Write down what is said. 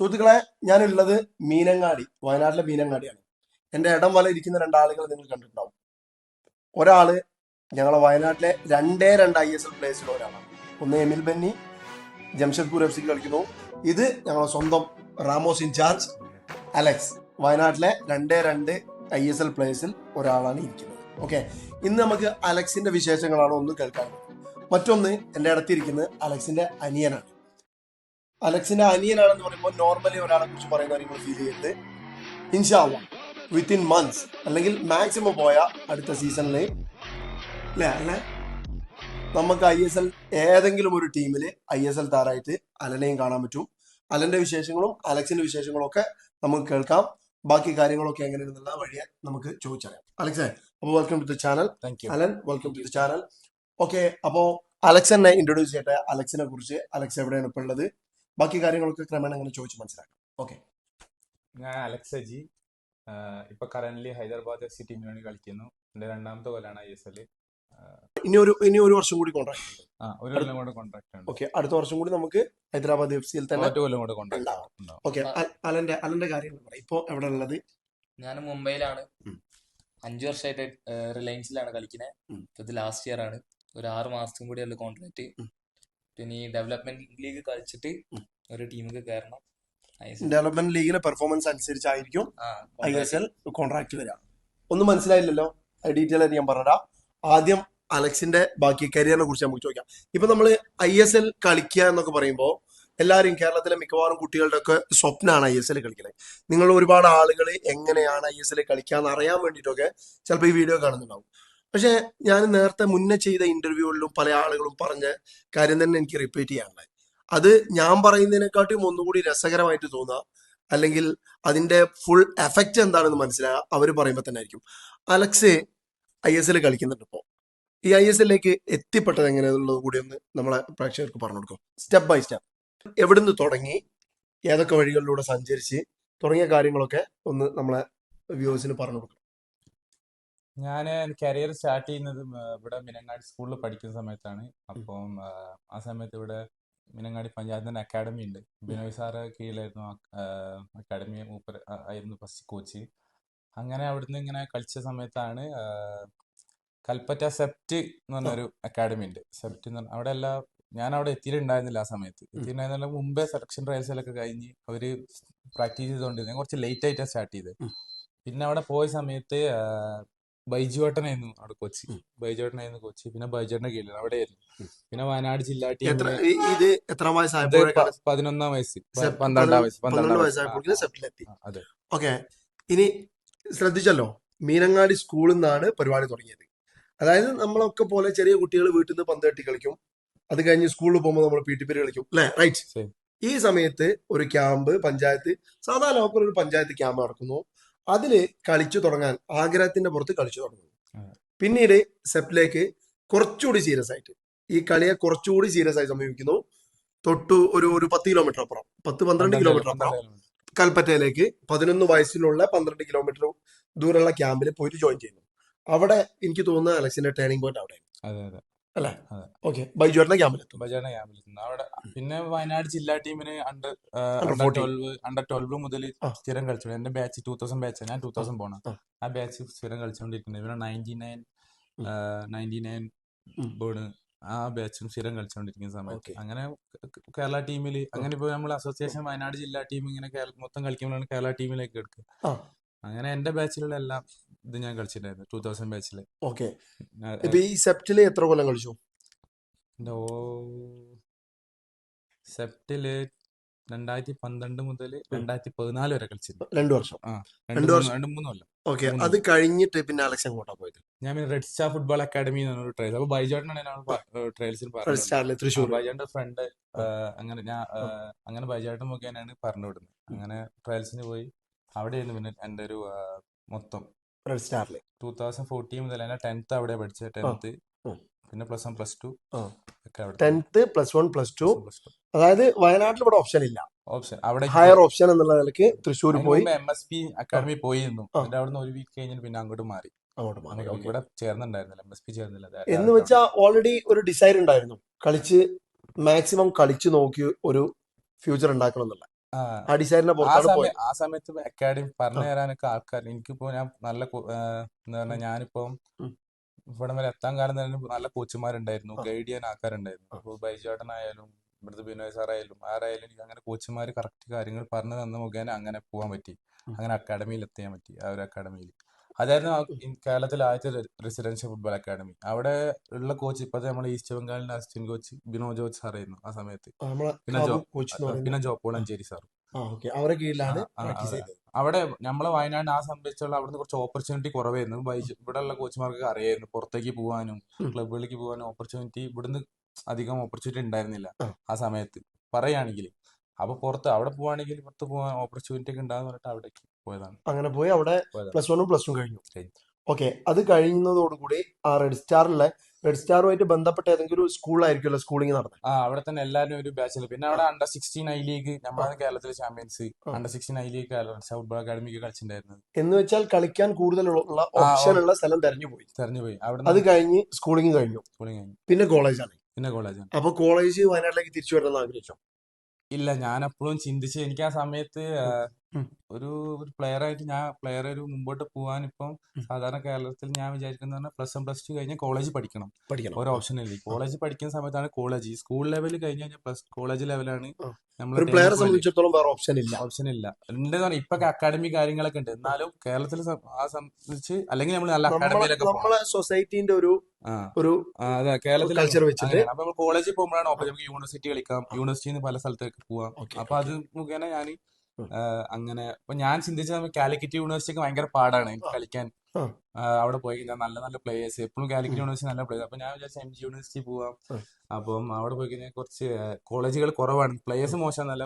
സുഹൃത്തുക്കളെ ഞാനുള്ളത് മീനങ്ങാടി വയനാട്ടിലെ മീനങ്ങാടിയാണ്. എന്റെ ഇടം വല ഇരിക്കുന്ന രണ്ടാളുകൾ നിങ്ങൾ കണ്ടിട്ടുണ്ടാവും. ഒരാൾ ഞങ്ങളെ വയനാട്ടിലെ രണ്ടേ രണ്ട് ഐ എസ് എൽ പ്ലേയേഴ്സിൽ ഒരാളാണ്. ഒന്ന് എമിൽ ബെന്നി ജംഷഡ്പൂർ എഫ് സിക്ക് കളിക്കുന്നു. ഇത് ഞങ്ങളെ സ്വന്തം റാമോസ് ഇൻചാർജ് അലക്സ്. വയനാട്ടിലെ രണ്ടേ രണ്ട് ഐ എസ് എൽ പ്ലേയേഴ്സിൽ ഒരാളാണ് ഇരിക്കുന്നത്. ഓക്കെ? ഇന്ന് നമുക്ക് അലക്സിന്റെ വിശേഷങ്ങളാണ് ഒന്ന് കേൾക്കാൻ. മറ്റൊന്ന് എന്റെ അടുത്തിരിക്കുന്നത് അലക്സിന്റെ അനിയനാണ്. അലക്സിന്റെ അനിയനാണെന്ന് പറയുമ്പോൾ നോർമലി ഒരാളെ കുറിച്ച് പറയുന്ന നിങ്ങൾ ഫീൽ ചെയ്യരുത്. ഇൻഷാല്ല വിത്തിൻ മന്ത്സ് അല്ലെങ്കിൽ മാക്സിമം പോയ അടുത്ത സീസണിൽ അല്ലേ അല്ലെ? നമുക്ക് ഐ എസ് എൽ ഏതെങ്കിലും ഒരു ടീമിൽ ഐ എസ് എൽ താരായിട്ട് അലനെയും കാണാൻ പറ്റും. അലന്റെ വിശേഷങ്ങളും അലക്സിന്റെ വിശേഷങ്ങളും ഒക്കെ നമുക്ക് കേൾക്കാം. ബാക്കി കാര്യങ്ങളൊക്കെ എങ്ങനെയാണെന്നുള്ള വഴിയെ നമുക്ക് ചോദിച്ചറിയാം. അലക്സ് അപ്പോൾ welcome to the channel thank you Alan welcome to the channel okay അപ്പോ അലക്സ് എന്നെ ഇൻട്രൊഡ്യൂസ് ചെയ്യട്ടെ? അലക്സിനെ കുറിച്ച്. അലക്സ് എവിടെയാണ് ഇപ്പോൾ ഉള്ളത്? ബാക്കി കാര്യങ്ങളൊക്കെ ക്രമേണ അങ്ങനെ ചോദിച്ച് മനസ്സിലാക്കാം. ഓക്കെ ഞാൻ അലക്സ ജി. ഇപ്പൊ കറന്റ് ഹൈദരാബാദ് എഫ് സി ടീമിന് വേണ്ടി കളിക്കുന്നു. എന്റെ രണ്ടാമത്തെ കൊല്ലാണ് ഐ എസ് എൽ. ഇനി ഒരു ഇനി ഒരു വർഷം കൂടി കോൺട്രാക്ട് ആ ഒരു കൊല്ലം കൂടെ കോൺട്രാക്ട് ഉണ്ട്. ഓക്കെ അടുത്ത വർഷം കൂടി നമുക്ക് ഹൈദരാബാദ് എഫ് സിയിൽ തന്നെ ഒറ്റ കൊല്ലം കൂടെ കോൺട്രാക്ട് ഓക്കെ അലന്റെ അലന്റെ കാര്യം പറയാം. ഇപ്പൊ എവിടെ ഉള്ളത്? ഞാൻ മുംബൈയിലാണ്. അഞ്ചു വർഷമായിട്ട് റിലയൻസിലാണ് കളിക്കുന്നത്. ഇത് ലാസ്റ്റ് ഇയർ ആണ്. ഒരു ആറ് മാസത്തും കൂടി ഉള്ള കോൺട്രാക്ട്. പിന്നെ ഈ ഡെവലപ്മെന്റ് ലീഗ് കളിച്ചിട്ട്. ഒരു ടീമൊക്കെ കയറണം. ഡെവലപ്മെന്റ് ലീഗിലെ പെർഫോമൻസ് അനുസരിച്ചായിരിക്കും ഐ. എസ് എൽ കോൺട്രാക്ട് വരിക ഒന്നും മനസ്സിലായില്ലല്ലോ? ഡീറ്റെയിൽ ആയിട്ട് ഞാൻ പറഞ്ഞുതരാം. ആദ്യം അലക്സിന്റെ ബാക്കി കരിയറിനെ കുറിച്ച് നമുക്ക് ചോദിക്കാം. ഇപ്പൊ നമ്മൾ ഐ എസ് എൽ കളിക്കുക എന്നൊക്കെ പറയുമ്പോൾ എല്ലാവരും കേരളത്തിലെ മിക്കവാറും കുട്ടികളുടെ ഒക്കെ സ്വപ്നമാണ് ഐ എസ് എൽ കളിക്കുന്നത് നിങ്ങൾ ഒരുപാട് ആളുകൾ എങ്ങനെയാണ് ഐ എസ് എൽ കളിക്കാന്ന് അറിയാൻ വേണ്ടിയിട്ടൊക്കെ ചിലപ്പോൾ ഈ വീഡിയോ കാണുന്നുണ്ടാവും. പക്ഷെ ഞാൻ നേരത്തെ മുന്നേ ചെയ്ത ഇന്റർവ്യൂകളിലും പല ആളുകളും പറഞ്ഞ കാര്യം തന്നെ എനിക്ക് റിപ്പീറ്റ് ചെയ്യാനുള്ളത്. അത് ഞാൻ പറയുന്നതിനെക്കാട്ടിയും ഒന്നുകൂടി രസകരമായിട്ട് തോന്നുക. അല്ലെങ്കിൽ അതിന്റെ ഫുൾ എഫക്റ്റ് എന്താണെന്ന് മനസ്സിലാകുക അവർ പറയുമ്പോൾ തന്നെ ആയിരിക്കും. അലക്സ് ഐ എസ് എൽ കളിക്കുന്നുണ്ട് ഇപ്പോൾ ഈ ഐ എസ് എല്ലിലേക്ക് എത്തിപ്പെട്ടത് എങ്ങനെയുള്ളത് കൂടി ഒന്ന് നമ്മളെ പ്രേക്ഷകർക്ക് പറഞ്ഞു കൊടുക്കും. സ്റ്റെപ്പ് ബൈ സ്റ്റെപ്പ് എവിടുന്ന് തുടങ്ങി ഏതൊക്കെ വഴികളിലൂടെ സഞ്ചരിച്ച് തുടങ്ങിയ കാര്യങ്ങളൊക്കെ ഒന്ന് നമ്മളെ വ്യൂസിന് പറഞ്ഞു കൊടുക്കും. ഞാൻ കരിയർ സ്റ്റാർട്ട് ചെയ്യുന്നത് ഇവിടെ മിനങ്ങാടി സ്കൂളിൽ പഠിക്കുന്ന സമയത്താണ്. അപ്പം ആ സമയത്ത് ഇവിടെ മിനങ്ങാടി പഞ്ചായത്തിന്റെ അക്കാഡമി ഉണ്ട്. ബിനോയ് സാറ് കീഴിലായിരുന്നു അക്കാഡമി മൂപ്പർ ആയിരുന്നു ഫസ്റ്റ് കോച്ച് അങ്ങനെ അവിടുന്ന് ഇങ്ങനെ കളിച്ച സമയത്താണ് കൽപ്പറ്റ സെപ്റ്റ് എന്ന് പറഞ്ഞൊരു അക്കാഡമി ഉണ്ട്. സെപ്റ്റ് എന്ന് പറഞ്ഞ അവിടെ എല്ലാ ഞാൻ അവിടെ എത്തിയിട്ടുണ്ടായിരുന്നില്ല ആ സമയത്ത്. എത്തിയിട്ടുണ്ടായിരുന്നില്ല മുമ്പേ സെലക്ഷൻ ട്രയൽസിലൊക്കെ കഴിഞ്ഞ് അവർ പ്രാക്ടീസ് ചെയ്തുകൊണ്ടിരുന്നത്. കുറച്ച് ലേറ്റ് ആയിട്ടാണ് സ്റ്റാർട്ട് ചെയ്തത്. പിന്നെ അവിടെ പോയ സമയത്ത് ബൈജുവേട്ടനായിരുന്നു അവിടെ കൊച്ചി. ബൈജുവേട്ടനായിരുന്നു കൊച്ചി. പിന്നെ ബൈജുവേട്ടന്റെ കീഴിൽ അവിടെയായിരുന്നു ആയിരുന്നു. പിന്നെ വയനാട് ജില്ലാ ടീം ഇത് എത്രാം പതിനൊന്നാം വയസ്സ് പന്ത്രണ്ടാം വയസ്സ് പന്ത്രണ്ട് സെപ്റ്റിലെത്തി. അതെ. ഓക്കെ. ഇനി ശ്രദ്ധിച്ചല്ലോ മീനങ്ങാടി സ്കൂളിൽ നിന്നാണ് പരിപാടി തുടങ്ങിയത്. അതായത് നമ്മളൊക്കെ പോലെ ചെറിയ കുട്ടികൾ വീട്ടിൽ നിന്ന് പന്ത് കെട്ടി കളിക്കും. അത് കഴിഞ്ഞ് സ്കൂളിൽ പോകുമ്പോൾ നമ്മൾ പി ടി പീരീഡ് കളിക്കും അല്ലേ? റൈറ്റ് ഈ സമയത്ത് ഒരു ക്യാമ്പ് പഞ്ചായത്ത് സാധാരണ ഒരു പഞ്ചായത്ത് ക്യാമ്പ് നടക്കുന്നു. അതിൽ കളിച്ചു തുടങ്ങാൻ ആഗ്രഹത്തിന്റെ പുറത്ത് കളിച്ചു തുടങ്ങുന്നു പിന്നീട് സെപ്ലേക്ക് കുറച്ചുകൂടി സീരിയസ് ആയിട്ട്. ഈ കളിയെ കുറച്ചുകൂടി സീരിയസ് ആയി സമീപിക്കുന്നു. തൊട്ടു ഒരു ഒരു പത്ത് കിലോമീറ്റർ അപ്പുറം. പത്ത് പന്ത്രണ്ട് കിലോമീറ്റർ അപ്പുറം. കൽപ്പറ്റയിലേക്ക് പതിനൊന്ന് വയസ്സിലുള്ള പന്ത്രണ്ട് കിലോമീറ്റർ ദൂരമുള്ള ക്യാമ്പിൽ പോയിട്ട് ജോയിൻ ചെയ്യുന്നു. അവിടെ എനിക്ക് തോന്നുന്നത് അലക്സിന്റെ ടേണിംഗ് പോയിന്റ് അവിടെ അതെ അതെ. അല്ലേ. ഓക്കെ. ബൈജുവേട്ടന്റെ ക്യാമ്പിലെത്തും. ബജാന ക്യാമ്പിലെത്തും. അവിടെ പിന്നെ വയനാട് ജില്ലാ ടീമിന് under under 14. Twelve under twelve മുതൽ. സ്ഥിരം കളിച്ചു എന്റെ ബാച്ച് ടൂ തൗസൻഡ് ബാച്ച് ഞാൻ ടൂ തൗസൻഡ് പോണ ആ. ബാച്ച് സ്ഥിരം കളിച്ചുകൊണ്ടിരിക്കുന്നത് പിന്നെ ninety nine ninety nine. Board ആ ബാച്ചും സ്ഥിരം കളിച്ചുകൊണ്ടിരിക്കുന്ന സമയത്ത്. അങ്ങനെ കേരള ടീമിൽ അങ്ങനെ ഇപ്പൊ നമ്മൾ അസോസിയേഷൻ വയനാട് ജില്ലാ ടീം ഇങ്ങനെ മൊത്തം കളിക്കുമ്പോഴാണ് കേരള ടീമിലേക്ക് എടുക്കുക. അങ്ങനെ എന്റെ ബാച്ചിലുള്ള എല്ലാം ഇത് ഞാൻ കളിച്ചിട്ടുണ്ടായിരുന്നു ടൂ തൗസൻഡ് ബാച്ചിൽ ഓക്കെ ഇപ്പൊ ഈ സെപ്റ്റിൽ എത്ര കൊല്ലം കളിച്ചു? സെപ്റ്റിൽ രണ്ടായിരത്തി പന്ത്രണ്ട് മുതൽ രണ്ടായിരത്തി പതിനാല് വരെ കളിച്ചിരുന്നു. രണ്ടു വർഷം. രണ്ട് വർഷം. രണ്ട് മൂന്ന് കൊല്ലം. ഓക്കെ അത് കഴിഞ്ഞിട്ട് പിന്നെ അലക്സ് എങ്ങോട്ടാ പോയത്? ഞാൻ പിന്നെ റെഡ് സ്റ്റാർ ഫുട്ബോൾ അക്കാഡമി എന്ന് പറഞ്ഞൊരു ട്രയൽ അപ്പൊ ബൈജോട്ടനാണ് ഞാൻ ട്രയൽസിൽ പറഞ്ഞത് ബൈജോന്റെ ഫ്രണ്ട് അങ്ങനെ ഞാൻ അങ്ങനെ ബൈജോട്ടൻ മുഖേനയാണ് പറഞ്ഞു വിടുന്നത് അങ്ങനെ ട്രയൽസിന് പോയി അവിടെയായിരുന്നു പിന്നെ എന്റെ ഒരു മൊത്തം. റെഡ് സ്റ്റാറിൽ ടൂ തൗസൻഡ് ഫോർട്ടീൻ മുതൽ തന്നെ ടെൻത്ത് അവിടെ പഠിച്ചത്. ടെൻത്ത് പിന്നെ പ്ലസ് വൺ പ്ലസ് ടു അവിടെ tenth plus one plus two അതായത് വയനാട്ടിൽ ഇവിടെ ഓപ്ഷൻ ഇല്ല. ഓപ്ഷൻ അവിടെ ഹയർ ഓപ്ഷൻ എന്നുള്ള നിലയ്ക്ക് തൃശ്ശൂർ പോയി. എം എസ് പി അക്കാഡമി പോയിരുന്നു. പിന്നെ എന്നിട്ട് നിന്ന് ഒരു വീക്ക് കഴിഞ്ഞിട്ട് പിന്നെ അങ്ങോട്ട് മാറി. അങ്ങോട്ട് മാറി. ഇവിടെ ചേർന്നുണ്ടായിരുന്നില്ല എം എസ് പി ചേർന്നില്ല. എന്ന് വെച്ചാൽ ഓൾറെഡി ഒരു ഡിസൈർ ഉണ്ടായിരുന്നു. കളിച്ച് മാക്സിമം കളിച്ച് നോക്കി ഒരു ഫ്യൂച്ചർ ഉണ്ടാക്കണം എന്നുള്ള. ആ. ആ പുറത്താണ് സമയം പോയത്? ആ സമയത്ത് അക്കാഡമി പറഞ്ഞു. തരാനൊക്കെ ആൾക്കാർ എനിക്കിപ്പോ ഞാൻ നല്ല എന്താ പറഞ്ഞാ. ഞാനിപ്പം. ഇവിടം വരെ എത്താൻ കാരണം തന്നെ നല്ല കോച്ചുമാരുണ്ടായിരുന്നു. ഗൈഡ് ചെയ്യാൻ ആൾക്കാരുണ്ടായിരുന്നു. അപ്പൊ അപ്പോൾ ബൈജേട്ടനായാലും ഇവിടുത്തെ ബിനോയ് സാറായാലും ആരായാലും എനിക്ക് അങ്ങനെ കോച്ചുമാർ കറക്റ്റ് കാര്യങ്ങൾ പറഞ്ഞു തന്ന മുഖേന അങ്ങനെ പോകാൻ പറ്റി. അങ്ങനെ അക്കാഡമിയിൽ എത്തിയാൻ പറ്റി. ആ ഒരു അക്കാഡമിയിൽ അതായിരുന്നു കേരളത്തിലെ ആദ്യത്തെ റെസിഡൻഷ്യൽ ഫുട്ബോൾ അക്കാഡമി. അവിടെ ഉള്ള കോച്ച് ഇപ്പോഴത്തെ നമ്മൾ east ബംഗാളിന്റെ assistant coach Bino George sir ആയിരുന്നു ആ സമയത്ത്. പിന്നെ ജോ പിന്നെ ജോ പോളഞ്ചേരി സാർ കീഴിലാണ്. അവിടെ നമ്മളെ വയനാട് ആ സംബന്ധിച്ചുള്ള അവിടുന്ന് കുറച്ച് ഓപ്പർച്യൂണിറ്റി കുറവായിരുന്നു. ഇവിടെ ഉള്ള കോച്ചുമാർക്ക് അറിയായിരുന്നു. പുറത്തേക്ക് പോകാനും. ക്ലബുകളിലേക്ക് പോകാനും ഓപ്പർച്യൂണിറ്റി ഇവിടുന്ന് അധികം ഓപ്പർച്യൂണിറ്റി ഉണ്ടായിരുന്നില്ല ആ. ആ സമയത്ത്. പറയുകയാണെങ്കിൽ അപ്പൊ പുറത്ത് അവിടെ പോവാണെങ്കിൽ പുറത്ത് പോകാൻ ഓപ്പർച്യൂണിറ്റി ഒക്കെ ഉണ്ടാകുന്ന പറഞ്ഞിട്ട് അവിടേക്ക് പോയതാണ്. അങ്ങനെ പോയി അവിടെ പ്ലസ് വണ്ണും പ്ലസ് ടു കഴിഞ്ഞു. ഓക്കെ അത് കഴിയുന്നതോടുകൂടി ആ റെഡ് സ്റ്റാറിലെ റെഡ് സ്റ്റാറുമായിട്ട് ബന്ധപ്പെട്ട ഏതെങ്കിലും ഒരു സ്കൂളായിരിക്കുമല്ലോ സ്കൂളിംഗ് നടന്നത് ആ അവിടെ തന്നെ എല്ലാവരും ഒരു ബാച്ചിൽ പിന്നെ അവിടെ അണ്ടർ സിക്സ്റ്റീൻ ഐ ലീഗ് നമ്മളാണ് കേരളത്തിലെ champions under sixteen I league football academic കളിച്ചിട്ടുണ്ടായിരുന്നത്. എന്ന് വെച്ചാൽ കളിക്കാൻ കൂടുതലുള്ള ഓപ്ഷൻ ഉള്ള സ്ഥലം തെരഞ്ഞു പോയി. തെരഞ്ഞു പോയി. അവിടെ അത് കഴിഞ്ഞ് സ്കൂളിംഗ് കഴിഞ്ഞു. സ്കൂളിംഗ് കഴിഞ്ഞു. പിന്നെ കോളേജാണ് പിന്നെ കോളേജാണ് അപ്പൊ കോളേജ് വയനാട്ടിലേക്ക് തിരിച്ചു വരണം എന്ന് ആഗ്രഹിച്ചു? ഇല്ല ഞാൻ അപ്പോഴും ചിന്തിച്ച് എനിക്ക് ആ സമയത്ത് ഒരു ഒരു പ്ലെയർ ആയിട്ട് ഞാൻ പ്ലെയർ ഒരു മുമ്പോട്ട് പോകാൻ ഇപ്പം സാധാരണ കേരളത്തിൽ ഞാൻ വിചാരിക്കുന്നത് പറഞ്ഞാൽ പ്ലസ് വൺ പ്ലസ് ടു കഴിഞ്ഞ് കോളേജ് പഠിക്കണം. പഠിക്കണം. ഒരു ഓപ്ഷൻ ഇല്ല കോളേജ് പഠിക്കുന്ന സമയത്താണ് കോളേജ്. സ്കൂൾ ലെവൽ കഴിഞ്ഞ് കഴിഞ്ഞാൽ പ്ലസ് കോളേജ് ലെവലാണ് നമ്മൾ പ്ലെയറെ സംബന്ധിച്ചിടത്തോളം വേറെ ഓപ്ഷൻ ഇല്ല ഓപ്ഷൻ ഇല്ല ഉണ്ടെന്ന് പറഞ്ഞാൽ ഇപ്പൊ അക്കാഡമി കാര്യങ്ങളൊക്കെ ഉണ്ട്. എന്നാലും കേരളത്തിൽ ആ സംബന്ധിച്ച് അല്ലെങ്കിൽ നമ്മൾ നല്ല അക്കാഡമിയിലൊക്കെ നമ്മളെ സൊസൈറ്റിന്റെ ഒരു ഒരു അതെ കേരളത്തിൽ കൾച്ചർ വെച്ചിട്ട്. അപ്പൊ നമ്മൾ കോളേജിൽ പോകുമ്പോഴാണ് ഓപ്പൺ നമുക്ക് യൂണിവേഴ്സിറ്റി കളിക്കാം. യൂണിവേഴ്സിറ്റിയിൽ നിന്ന് പല സ്ഥലത്തേക്ക് പോവാം. അപ്പൊ അത് മുഖേന ഞാൻ അങ്ങനെ അപ്പൊ ഞാൻ ചിന്തിച്ചത് കാലിക്കറ്റ് യൂണിവേഴ്സിറ്റിക്ക് ഭയങ്കര പാടാണ് എനിക്ക് കളിക്കാൻ. അവിടെ പോയി കഴിഞ്ഞാൽ നല്ല നല്ല പ്ലേയേഴ്സ് എപ്പോഴും കാലിക്കറ്റ് യൂണിവേഴ്സിറ്റി നല്ല പ്ലേയേഴ്സ് അപ്പൊ ഞാൻ വിചാരിച്ചു എം ജി യൂണിവേഴ്സിറ്റി പോവാം. അപ്പം അവിടെ പോയി കഴിഞ്ഞാൽ കുറച്ച് കോളേജുകൾ കുറവാണ്. പ്ലേയേഴ്സ് മോശം എന്നല്ല